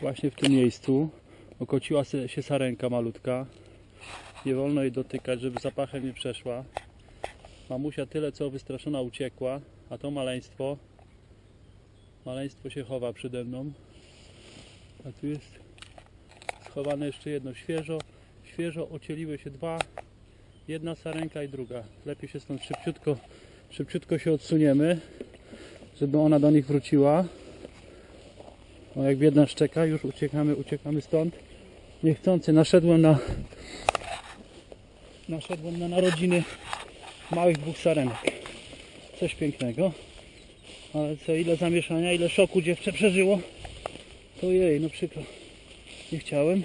właśnie w tym miejscu. Okociła się sarenka malutka. Nie wolno jej dotykać, żeby zapachem nie przeszła. Mamusia tyle co wystraszona uciekła, a to maleństwo maleństwo się chowa przede mną. A tu jest schowane jeszcze jedno. Świeżo, świeżo ocieliły się dwa. Jedna sarenka i druga. Lepiej się stąd szybciutko, szybciutko się odsuniemy, żeby ona do nich wróciła. O, jak biedna szczeka, już uciekamy, uciekamy stąd. Niechcący naszedłem na naszedłem na narodziny małych dwóch sarenek. Coś pięknego. Ale co, ile zamieszania, ile szoku dziewczę przeżyło. To jej, no przykro. Nie chciałem.